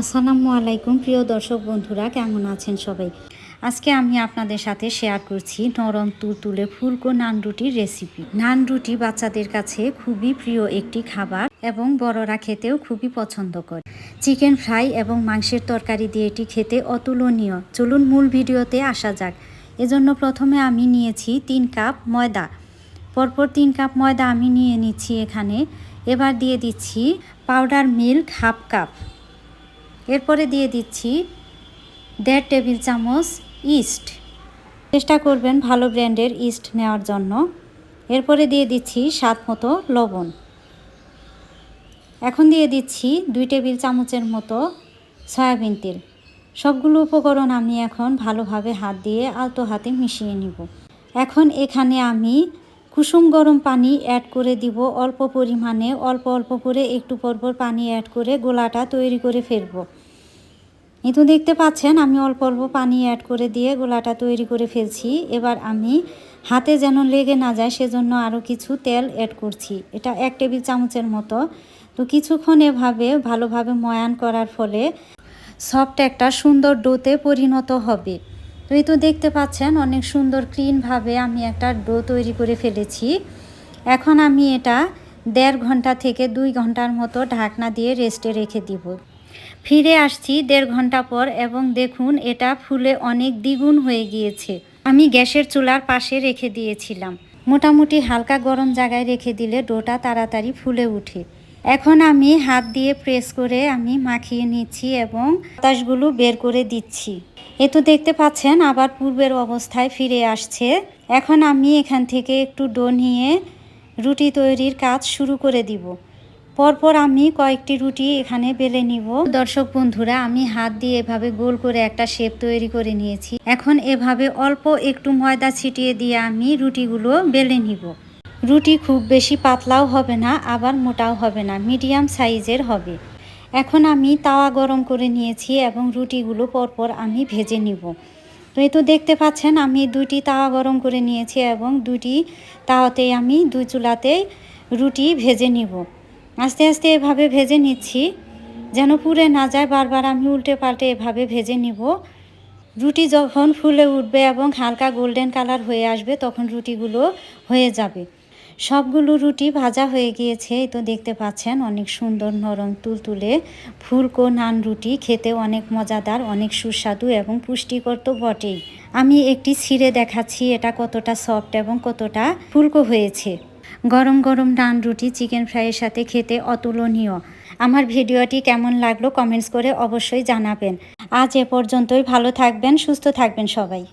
আসসালামু আলাইকুম, প্রিয় দর্শক বন্ধুরা, কেমন আছেন সবাই? আজকে আমি আপনাদের সাথে শেয়ার করছি নরম তুলতুলে ফুলকো নান রুটির রেসিপি নান রুটি বাচ্চাদের কাছে খুবই প্রিয় একটি খাবার এবং বড়রা খেতেও খুবই পছন্দ করে। চিকেন ফ্রাই এবং মাংসের তরকারি দিয়ে এটি খেতে অতুলনীয়। চলুন মূল ভিডিওতে আসা যাক। এজন্য প্রথমে আমি নিয়েছি তিন কাপ ময়দা। পরপর তিন কাপ ময়দা আমি নিয়ে নিচ্ছি এখানে। এবার দিয়ে দিচ্ছি পাউডার মিল্ক হাফ কাপ এরপরে দিয়ে দিচ্ছি দেড় টেবিল চামচ ইস্ট। চেষ্টা করবেন ভালো ব্র্যান্ডের ইস্ট নেওয়ার জন্য। এরপরে দিয়ে দিচ্ছি স্বাদ মতো লবণ। এখন দিয়ে দিচ্ছি দুই টেবিল চামচের মতো সয়াবিন তেল। সবগুলো উপকরণ আমি এখন ভালোভাবে হাত দিয়ে আলতো হাতে মিশিয়ে নিব। এখন এখানে আমি কুসুম গরম পানি অ্যাড করে দিব। অল্প পরিমাণে, অল্প অল্প করে একটু পরপর পানি অ্যাড করে গোলাটা তৈরি করে ফেলব। এই তো দেখতে পাচ্ছেন, আমি অল্প অল্প পানি অ্যাড করে দিয়ে গোলাটা তৈরি করে ফেলছি। এবার আমি হাতে যেন লেগে না যায় সেজন্য আরও কিছু তেল অ্যাড করছি। এটা এক টেবিল চামচের মতো। তো কিছুক্ষণ এভাবে ভালোভাবে ময়ান করার ফলে সফট একটা সুন্দর ডোতে পরিণত হবে। তো এই তো দেখতে পাচ্ছেন, অনেক সুন্দর ক্লিনভাবে আমি একটা ডো তৈরি করে ফেলেছি। এখন আমি এটা দেড় ঘণ্টা থেকে দুই ঘণ্টার মতো ঢাকনা দিয়ে রেস্টে রেখে দিব। ফিরে আসছি দেড় ঘণ্টা পর এবং দেখুন এটা ফুলে অনেক দ্বিগুণ হয়ে গিয়েছে। আমি গ্যাসের চুলার পাশে রেখে দিয়েছিলাম। মোটামুটি হালকা গরম জায়গায় রেখে দিলে ডোটা তাড়াতাড়ি ফুলে উঠে। এখন আমি হাত দিয়ে প্রেস করে আমি মাখিয়ে নিচ্ছি এবং বাতাসগুলো বের করে দিচ্ছি। এ তো দেখতে পাচ্ছেন, আবার পূর্বের অবস্থায় ফিরে আসছে। এখন আমি এখান থেকে একটু ডো নিয়ে রুটি তৈরির কাজ শুরু করে দিব। পরপর আমি কয়েকটি রুটি এখানে বেলে নিব। দর্শক বন্ধুরা, আমি হাত দিয়ে এভাবে গোল করে একটা শেপ তৈরি করে নিয়েছি। এখন এভাবে অল্প একটু ময়দা ছিটিয়ে দিয়ে আমি রুটিগুলো বেলে নিব। রুটি খুব বেশি পাতলাও হবে না, আবার মোটাও হবে না, মিডিয়াম সাইজের হবে। এখন আমি তাওয়া গরম করে নিয়েছি এবং রুটিগুলো পরপর আমি ভেজে নিব। তো এই তো দেখতে পাচ্ছেন, আমি দুইটি তাওয়া গরম করে নিয়েছি এবং দুটি তাওয়াতেই আমি দুই চুলাতেই রুটি ভেজে নিব। আস্তে আস্তে এভাবে ভেজে নিচ্ছি, যেন পুড়ে না যায়, বারবার আমি উল্টে পাল্টে এভাবে ভেজে নিব। রুটি যখন ফুলে উঠবে এবং হালকা গোল্ডেন কালার হয়ে আসবে, তখন রুটিগুলো হয়ে যাবে। সবগুলো রুটি ভাজা হয়ে গিয়েছে তো দেখতে পাচ্ছেন অনেক সুন্দর নরম তুলতুলে ফুলকো নান রুটি, খেতে অনেক মজাদার, অনেক সুস্বাদু এবং পুষ্টিকর তো বটেই। আমি একটি ছিঁড়ে দেখাচ্ছি এটা কতটা সফট এবং কতটা ফুলকো হয়েছে। গরম গরম নান রুটি চিকেন ফ্রাইয়ের সাথে খেতে অতুলনীয়। আমার ভিডিওটি কেমন লাগল কমেন্টস করে অবশ্যই জানাবেন। আজ এ পর্যন্তই, ভালো থাকবেন, সুস্থ থাকবেন সবাই।